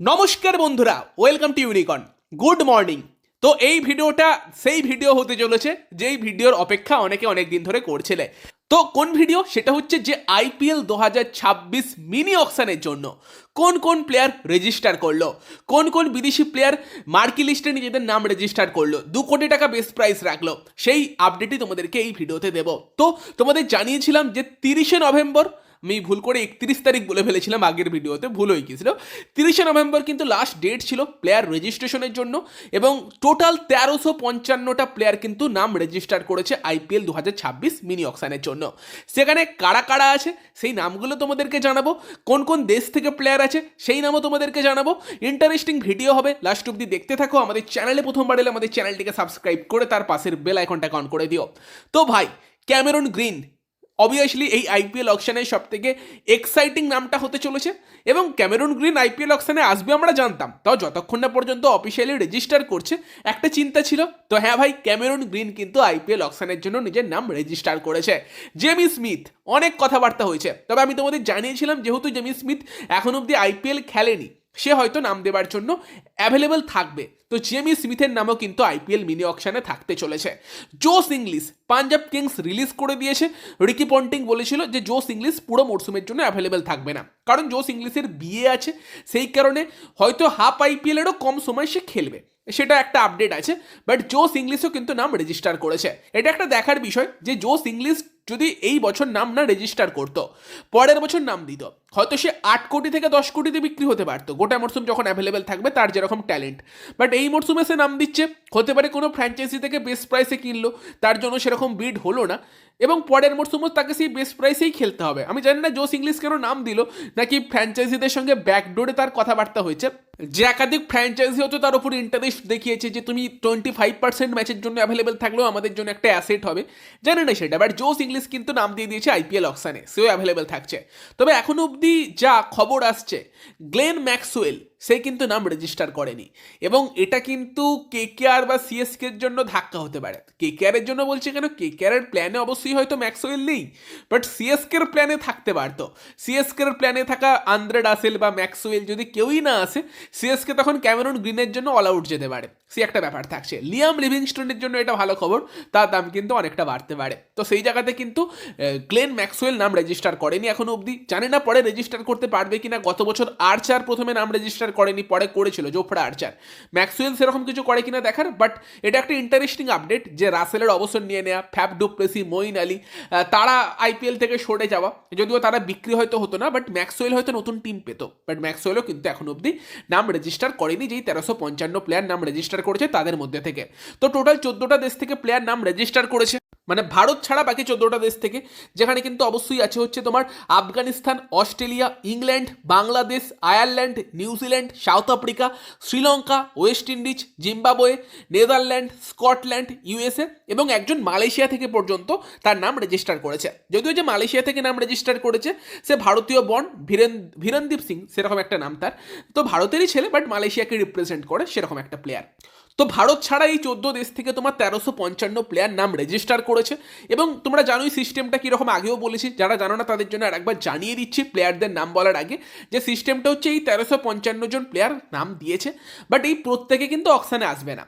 নমস্কার বন্ধুরা, welcome to ইউনিকন গুড মর্নিং। তো এই ভিডিওটা সেই ভিডিও হতে চলেছে, যেই ভিডিওর অপেক্ষা অনেকে অনেক দিন ধরে করছিলে। তো কোন ভিডিও? সেটা হচ্ছে যে আইপিএল দু হাজার ছাব্বিশ মিনি অকশনের জন্য। কোন কোন প্লেয়ার রেজিস্টার করল? কোন কোন বিদেশি প্লেয়ার মার্কি লিস্টে নিজেদের নাম রেজিস্টার করল? দু কোটি টাকা বেস্ট প্রাইস রাখল। সেই আপডেটই তোমাদেরকে এই ভিডিওতে দেবো। তো তোমাদের জানিয়েছিলাম যে তিরিশে নভেম্বর আমি ভুল করে একত্রিশ তারিখ বলে ফেলেছিলাম আগের ভিডিওতে, ভুল হয়ে গিয়েছিল তিরিশে নভেম্বর কিন্তু লাস্ট ডেট ছিল প্লেয়ার রেজিস্ট্রেশনের জন্য এবং টোটাল তেরোশো পঞ্চান্নটা প্লেয়ার কিন্তু নাম রেজিস্টার করেছে আইপিএল দু হাজার ছাব্বিশ মিনি অকশানের জন্য। সেখানে কারা কারা আছে সেই নামগুলো তোমাদেরকে জানাব, কোন কোন দেশ থেকে প্লেয়ার আছে সেই নামও তোমাদেরকে জানাব। ইন্টারেস্টিং ভিডিও হবে লাস্ট অব্দি দেখতে থাকো, আমাদের চ্যানেলে প্রথমবার এলে আমাদের চ্যানেলটিকে সাবস্ক্রাইব করে তার পাশের বেল আইকনটাকে অন করে দিও। তো ভাই ক্যামেরন গ্রিন অবভিয়াসলি এই আইপিএল অকশনের সব থেকে এক্সাইটিং নামটা হতে চলেছে এবং ক্যামেরন গ্রিন আইপিএল অকশানে আসবে আমরা জানতাম। তাও যতক্ষণ না পর্যন্ত অফিসিয়ালি রেজিস্টার করছে, একটা চিন্তা ছিল, তো হ্যাঁ ভাই ক্যামেরন গ্রিন কিন্তু আইপিএল অকশনের জন্য নিজের নাম রেজিস্টার করেছে। জেমি স্মিথ অনেক কথাবার্তা হয়েছে। তবে আমি তোমাদের জানিয়েছিলাম, যেহেতু জেমি স্মিথ এখন অবধি আইপিএল খেলেনি। সে হয়তো নাম দেবার জন্য অ্যাভেলেবেল থাকবে। তো জেমি স্মিথের নামও কিন্তু আইপিএল মিনি অকশনে থাকতে চলেছে। জোস ইংলিশ পাঞ্জাব কিংস রিলিজ করে দিয়েছে। রিকি পন্টিং বলেছিল যে জোস ইংলিশ পুরো মরশুমের জন্য অ্যাভেলেবেল থাকবে না। কারণ জোস ইংলিশের বিয়ে আছে, সেই কারণে হয়তো হাফ আইপিএলেরও কম সময় সে খেলবে। সেটা একটা আপডেট আছে বাট জোস ইংলিশও কিন্তু নাম রেজিস্টার করেছে। এটা একটা দেখার বিষয় যে জোস ইংলিশ যদি এই বছর নাম না রেজিস্টার করতো, পরের বছর নাম দিত। হয়তো সে আট কোটি থেকে দশ কোটিতে বিক্রি হতে পারতো। গোটা মরশুম যখন অ্যাভেলেবেল থাকবে, তার যেরকম ট্যালেন্ট বাট এই মরশুমে সে নাম দিচ্ছে, হতে পারে কোনো ফ্র্যাঞ্চাইজি থেকে বেস্ট প্রাইসে কিনলো, তার জন্য সেরকম বিড হলো না। এবং পরের মরশুমও তাকে সেই বেস্ট প্রাইসেই খেলতে হবে। আমি জানি না জোস ইংলিশ কেন নাম দিল, নাকি ফ্র্যাঞ্চাইজিদের সঙ্গে ব্যাকডোরে তার কথাবার্তা হয়েছে। যে একাধিক ফ্র্যাঞ্চাইজি হতো তার উপর ইন্টারেস্ট দেখিয়েছে যে তুমি টোয়েন্টি ফাইভ পার্সেন্ট ম্যাচের জন্য অ্যাভেলেবেল থাকলেও আমাদের জন্য একটা অ্যাসেট হবে। জানি না সেটা বাট জোস ইংলিশ কিন্তু নাম দিয়ে দিয়েছে আইপিএল অকশানে সেও অ্যাভেলেবেল থাকছে। তবে এখন অবধি যা খবর আসছে গ্লেন ম্যাক্সওয়েল সে কিন্তু নাম রেজিস্টার করেনি। এবং এটা কিন্তু কে কে আর বা সিএসকের জন্য ধাক্কা হতে পারে। কে কে আরের জন্য বলছি কেন? কে কে আরের প্ল্যানে অবশ্যই হয়তো ম্যাক্সওয়েল নেই। বাট সিএসকের প্ল্যানে থাকতে পারতো। সিএসকের প্ল্যানে থাকা আন্দ্রে ডাসেল বা ম্যাক্সওয়েল যদি কেউই না আসে সিএসকে তখন ক্যামেরন গ্রিনের জন্য অল আউট যেতে পারে। সে একটা ব্যাপার থাকছে। লিয়াম লিভিংস্টোনের জন্য এটা ভালো খবর, তার দাম কিন্তু অনেকটা বাড়তে পারে। তো সেই জায়গাতে কিন্তু গ্লেন ম্যাক্সওয়েল নাম রেজিস্টার করেনি এখনও অবধি। জানি না পরে রেজিস্টার করতে পারবে কিনা, গত বছর আর্চার প্রথমে নাম রেজিস্টার করেনি, পরে করেছিল জোফরা আর্চার ম্যাক্সওয়েল সেরকম কিছু করে কিনা দেখার বাট এটা একটা ইন্টারেস্টিং আপডেট যে রাসেলের অবসর নিয়ে নেওয়া ফ্যাপ ডুপ্লেসি মইন আলী তারা আইপিএল থেকে সরে যাওয়া, যদিও তারা বিক্রি হয়তো হতো না বাট ম্যাক্সওয়েল হয়তো নতুন টিম পেত। বাট ম্যাক্সওয়েলও কিন্তু এখন অবধি নাম রেজিস্টার করেনি, যেই তেরোশো পঞ্চান্ন প্লেয়ার নাম রেজিস্টার করেছে তাদের মধ্যে থেকে। তো টোটাল চোদ্দটা দেশ থেকে প্লেয়ার নাম রেজিস্টার করেছে। মানে ভারত ছাড়া বাকি চোদ্দোটা দেশ থেকে, যেখানে কিন্তু অবশ্যই আছে হচ্ছে তোমার Afghanistan, Australia, England, Bangladesh, Ireland, New Zealand, South Africa, Sri Lanka, West Indies, Zimbabwe, Netherland, Scotland, USA এবং একজন মালয়েশিয়া থেকে পর্যন্ত তার নাম রেজিস্টার করেছে। যদিও যে মালয়েশিয়া থেকে নাম রেজিস্টার করেছে, সে ভারতীয় বন ভীরেন, ভীরনদীপ সিং, সেরকম একটা নাম তার। তো ভারতেরই ছেলে বাট মালয়েশিয়াকে রিপ্রেজেন্ট করে সেরকম একটা প্লেয়ার তো ভারত ছাড়া এই চোদ্দ দেশ থেকে তোমার তেরোশো পঞ্চান্ন প্লেয়ার নাম রেজিস্টার করেছে। এবং তোমরা জানোই সিস্টেমটা কীরকম? আগেও বলেছি, যারা জানো না তাদের জন্য আর একবার জানিয়ে দিচ্ছি প্লেয়ারদের নাম বলার আগে যে সিস্টেমটা হচ্ছে এই তেরোশো পঞ্চান্ন জন প্লেয়ার নাম দিয়েছে। বাট এই প্রত্যেকে কিন্তু অকশানে আসবে না।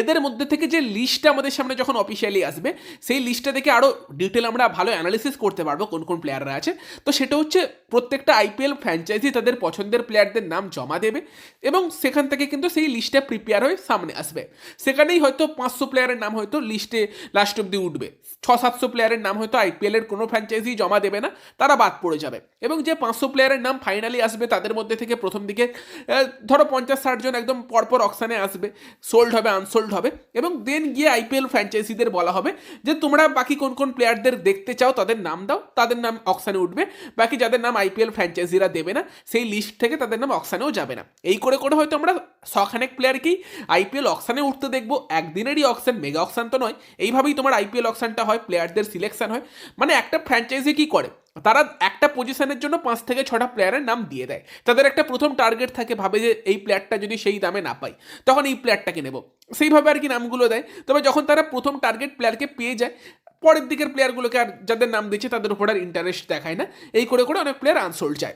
এদের মধ্যে থেকে যে লিস্টটা আমাদের সামনে যখন অফিসিয়ালি আসবে, সেই লিস্টটা দেখে আরও ডিটেল আমরা ভালো অ্যানালিসিস করতে পারব কোন কোন প্লেয়াররা আছে। তো সেটা হচ্ছে প্রত্যেকটা আইপিএল ফ্র্যাঞ্চাইজি তাদের পছন্দের প্লেয়ারদের নাম জমা দেবে। এবং সেখান থেকে কিন্তু সেই লিস্টটা প্রিপেয়ার হয়ে সামনে আসবে। সেখানেই হয়তো পাঁচশো প্লেয়ারের নাম হয়তো লিস্টে লাস্ট অব্দি উঠবে। ছ সাতশো প্লেয়ারের নাম হয়তো আইপিএলের কোনো ফ্র্যাঞ্চাইজি জমা দেবে না, তারা বাদ পড়ে যাবে। এবং যে পাঁচশো প্লেয়ারের নাম ফাইনালি আসবে তাদের মধ্যে থেকে প্রথম দিকে ধরো পঞ্চাশ, ষাট জন একদম পরপর অকশানে আসবে সোল্ড হবে আনসোল্ড হবে। এবং দেন গিয়ে আইপিএল ফ্র্যাঞ্চাইজিদের বলা হবে যে, তোমরা বাকি কোন কোন প্লেয়ারদের দেখতে চাও, তাদের নাম দাও, তাদের নাম অকশানে উঠবে। বাকি যাদের নাম আইপিএল ফ্র্যাঞ্চাইজিরা দেবে না, সেই লিস্ট থেকে তাদের নাম অকশানেও যাবে না। এই করে করে হয়তো আমরা শখানেক প্লেয়ারকেই আইপিএল অকশানে উঠতে দেখব, একদিনেরই অকশান মেগা অকশান তো নয়। এইভাবেই তোমার আইপিএল অকশানটা হয় প্লেয়ারদের সিলেকশন হয়। মানে একটা ফ্র্যাঞ্চাইজি কি করে? তারা একটা পজিশনের জন্য পাঁচ থেকে ছটা প্লেয়ারের নাম দিয়ে দেয়। তাদের একটা প্রথম টার্গেট থাকে, ভাবে যে এই প্লেয়ারটা যদি সেই দামে না পাই তখন এই প্লেয়ারটাকে নেব? সেইভাবে আর কি নামগুলো দেয়। তবে যখন তারা প্রথম টার্গেট প্লেয়ারকে পেয়ে যায়, পরের দিকের প্লেয়ারগুলোকে আর যাদের নাম দিচ্ছে, তাদের উপর আর ইন্টারেস্ট দেখায় না। এই করে করে অনেক প্লেয়ার আনসোল্ড যায়।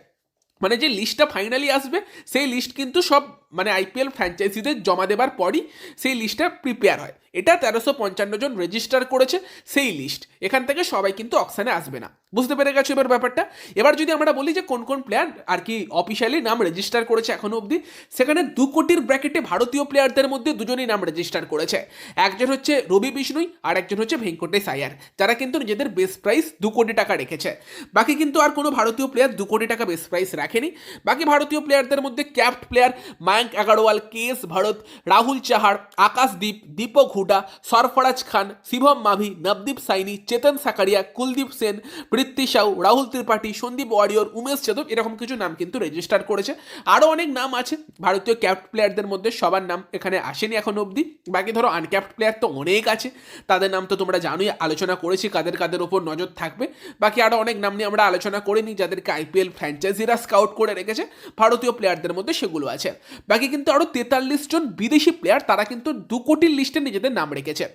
মানে যে লিস্টটা ফাইনালি আসবে, সেই লিস্ট কিন্তু সব মানে আইপিএল ফ্র্যাঞ্চাইজিদের জমা দেবার পরই সেই লিস্টটা প্রিপেয়ার হয়। এটা তেরোশো পঞ্চান্ন জন রেজিস্টার করেছে সেই লিস্ট এখান থেকে সবাই কিন্তু অকশানে আসবে না। বুঝতে পেরে গেছো এবার ব্যাপারটা? এবার যদি আমরা বলি যে কোন কোন প্লেয়ার আর কি অফিসিয়ালি নাম রেজিস্টার করেছে এখনও অবধি, সেখানে দু কোটির ব্র্যাকেটে ভারতীয় প্লেয়ারদের মধ্যে দুজনই নাম রেজিস্টার করেছে। একজন হচ্ছে রবি বিষ্ণুই আর একজন হচ্ছে ভেঙ্কটেশ আয়ার, যারা কিন্তু নিজেদের বেস প্রাইস দু কোটি টাকা রেখেছে। বাকি কিন্তু আর কোনো ভারতীয় প্লেয়ার দু কোটি টাকা বেস প্রাইস রাখেনি। বাকি ভারতীয় প্লেয়ারদের মধ্যে capped player Mayank Agarwal K S Bharat Rahul Chahar Akashdeep Deepak Hooda Sarfaraz Khan Shivam Mavi Navdeep Saini Chetan Sakariya Kuldeep Sen Prithvi Shaw Rahul Tripathi Sandeep Warrier Umesh Yadav এরকম কিছু নাম কিন্তু register করেছে। আরও অনেক নাম আছে। ভারতীয় ক্যাপ্ট প্লেয়ারদের মধ্যে সবার নাম এখানে আসেনি এখন অবধি। বাকি ধরো আনক্যাপ্ট প্লেয়ার তো অনেক আছে। তাদের নাম তো তোমরা জানোই, আলোচনা করেছি কাদের কাদের ওপর নজর থাকবে। বাকি আরও অনেক নাম নিয়ে আমরা আলোচনা করে নিই যাদেরকে আইপিএল ফ্র্যাঞ্চাইজিরা স্কাউট করে রেখেছে। ভারতীয় প্লেয়ারদের মধ্যে সেগুলো আছে। বাকি কিন্তু আরও তেতাল্লিশ জন বিদেশি প্লেয়ার তারা কিন্তু দু কোটির লিস্টে নিজেদের নাম রেখেছে।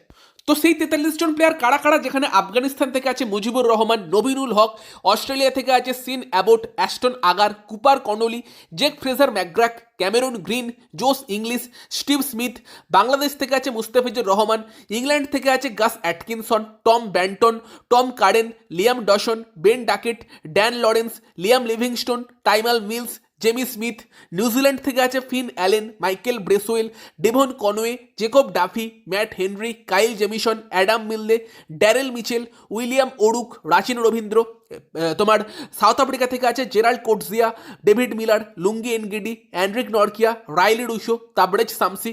তো সেই তেতাল্লিশ জন প্লেয়ার কারা কারা? যেখানে আফগানিস্তান থেকে আছে মুজিবুর রহমান, নবিনুল হক, অস্ট্রেলিয়া থেকে আছে Sean Abbott, Ashton Agar, Cooper Connolly, Jake Fraser ম্যাকগ্রাক, Cameron green, Josh Inglis, Steve Smith, Bangladesh থেকে আছে মুস্তাফিজুর রহমান, ইংল্যান্ড থেকে আছে Gus Atkinson, Tom Banton, Tom Curran, Liam Dawson, Ben Duckett, Dan Lawrence, Liam Livingstone, Tymal Mills Jamie Smith New Zealand থেকে আছে Finn Allen Michael ব্রেসোয়েল Devon Conway Jacob Duffy Matt Henry Kyle Jamieson Adam Milne Daryl Mitchell William O'Rourke Rachin Ravindra তোমার South Africa থেকে আছে Gerald Coetzee, David Miller, Lungi Ngidi Anrich Nortje, Rilee Rossouw, Tabraiz Shamsi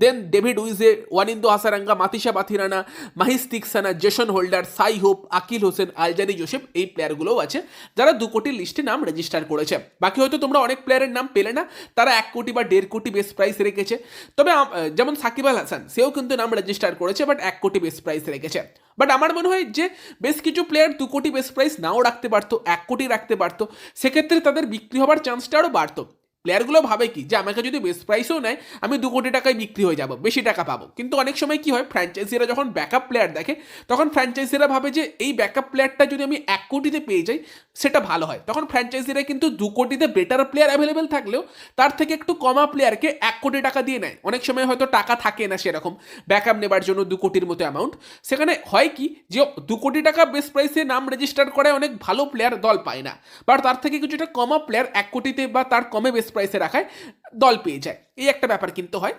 then David Wiese, Wanindu Hasaranga Matheesha Pathirana Maheesh Theekshana Jason Holder, Shai Hope, Akeal Hosein, Alzarri Joseph, এই প্লেয়ারগুলোও আছে, যারা দু কোটির লিস্টে নাম রেজিস্টার করেছে। বাকি হয়তো তোমরা অনেক প্লেয়ারের নাম পেলে না, তারা এক কোটি বা দেড় কোটি বেস প্রাইস রেখেছে। তবে যেমন সাকিব আল হাসান, সেও কিন্তু নাম রেজিস্টার করেছে, বাট এক কোটি বেস প্রাইস রেখেছে। বাট আমার মনে হয় যে বেশ কিছু প্লেয়ার দু কোটি বেস প্রাইস নাও রাখতে পারতো, এক কোটি রাখতে পারতো। সেক্ষেত্রে তাদের বিক্রি হবার চান্সটা আরও বাড়তো। প্লেয়ারগুলো ভাবে কি? যে আমাকে যদি বেস্ট প্রাইসও নেয়, আমি দু কোটি টাকায় বিক্রি হয়ে যাব, বেশি টাকা পাবো। কিন্তু অনেক সময় কি হয়? ফ্র্যাঞ্চাইজিরা যখন ব্যাকআপ প্লেয়ার দেখে, তখন ফ্র্যাঞ্চাইজিরা ভাবে যে এই ব্যাকআপ প্লেয়ারটা যদি আমি এক কোটিতে পেয়ে যাই, সেটা ভালো হয়। তখন ফ্র্যাঞ্চাইজিরা কিন্তু দু কোটিতে বেটার প্লেয়ার অ্যাভেলেবেল থাকলেও, তার থেকে একটু কমা প্লেয়ারকে এক কোটি টাকা দিয়ে নেয়। অনেক সময় হয়তো টাকা থাকে না সেরকম ব্যাকআপ নেবার জন্য দু কোটির মতো অ্যামাউন্ট সেখানে হয় কি? যে দু কোটি টাকা বেস্ট প্রাইসে নাম রেজিস্টার করে অনেক ভালো প্লেয়ার দল পায় না। বাট তার থেকে কিছুটা কমা প্লেয়ার এক কোটিতে বা তার কমে বেস্ট প্রাইসে রাখায় দল পেয়ে যায়। এই একটা ব্যাপার কিন্তু হয়।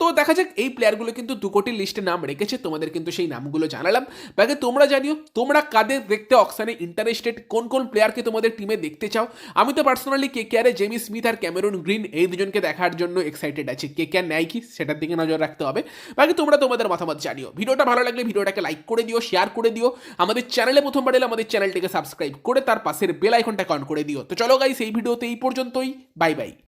তো দেখা যাক এই প্লেয়ারগুলো কিন্তু দু কোটির লিস্টে নাম রেখেছে, তোমাদের কিন্তু সেই নামগুলো জানালাম। বাকি তোমরা জানিও, তোমরা কাদের দেখতে অকশানে ইন্টারেস্টেড কোন কোন প্লেয়ারকে তোমাদের টিমে দেখতে চাও? আমি তো পার্সোনালি কে কেয়ারে জেমি স্মিথ আর ক্যামেরন গ্রিন এই দুজনকে দেখার জন্য এক্সাইটেড আছি। কে কেয়ার নেয় কি? সেটার দিকে নজর রাখতে হবে। বাকি তোমরা তোমাদের মতামত জানিও। ভিডিওটা ভালো লাগলে ভিডিওটাকে লাইক করে দিও শেয়ার করে দিও। আমাদের চ্যানেলে প্রথমবার এলে আমাদের চ্যানেলটিকে সাবস্ক্রাইব করে তার পাশের বেল আইকনটাকে অন করে দিও। তো চলো গাইস এই ভিডিওতে এই পর্যন্তই। Bye bye